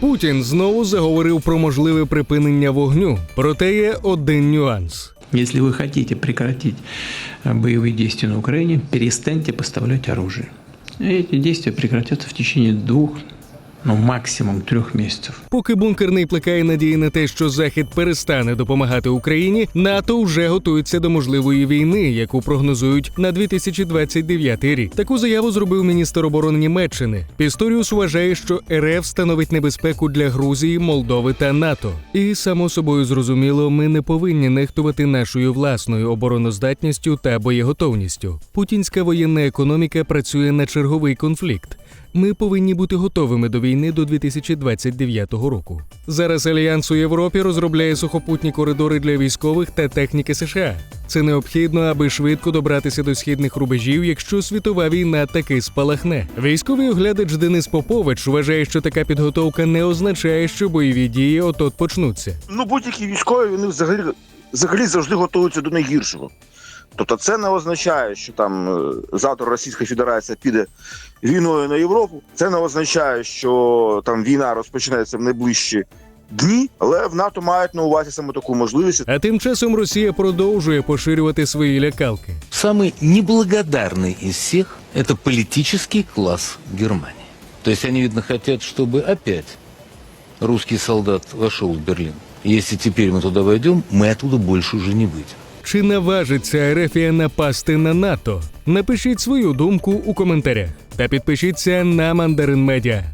Путін знову заговорив про можливе припинення вогню. Проте є один нюанс. Если вы хотите прекратить э, боевые действия на Украине, перестаньте поставлять оружие. И эти действия прекратятся в течение двух, ну максимум трех месяцев. Поки бункерний плекає надії на те, що Захід перестане допомагати Україні, НАТО вже готується до можливої війни, яку прогнозують на 2029 рік. Таку заяву зробив міністр оборони Німеччини. Пісторіус вважає, що РФ становить небезпеку для Грузії, Молдови та НАТО. І само собою зрозуміло, ми не повинні нехтувати нашою власною обороноздатністю та боєготовністю. Путінська воєнна економіка працює на черговий конфлікт. Ми повинні бути готовими до війни до 2029 року. Зараз альянс у Європі розробляє сухопутні коридори для військових та техніки США. Це необхідно, аби швидко добратися до східних рубежів, якщо світова війна таки спалахне. Військовий оглядач Денис Попович вважає, що така підготовка не означає, що бойові дії отот почнуться. Ну, будь-які військові вони взагалі, взагалі завжди готуються до найгіршого. Тобто це не означає, що там е, завтра Російська Федерація піде війною на Європу. Це не означає, що там війна розпочнеться в найближчі дні, але в НАТО мають на увазі саме таку можливість. А тим часом Росія продовжує поширювати свої лякалки. Самый неблагодарный из всех – это политический класс Германии. То есть они, видно, хотят, чтобы опять русский солдат вошел в Берлин. Если теперь мы туда войдем, мы оттуда больше уже не выйдем. Чи наважиться Ерефія напасти на НАТО? Напишіть свою думку у коментарях та підпишіться на Мандарин Медіа.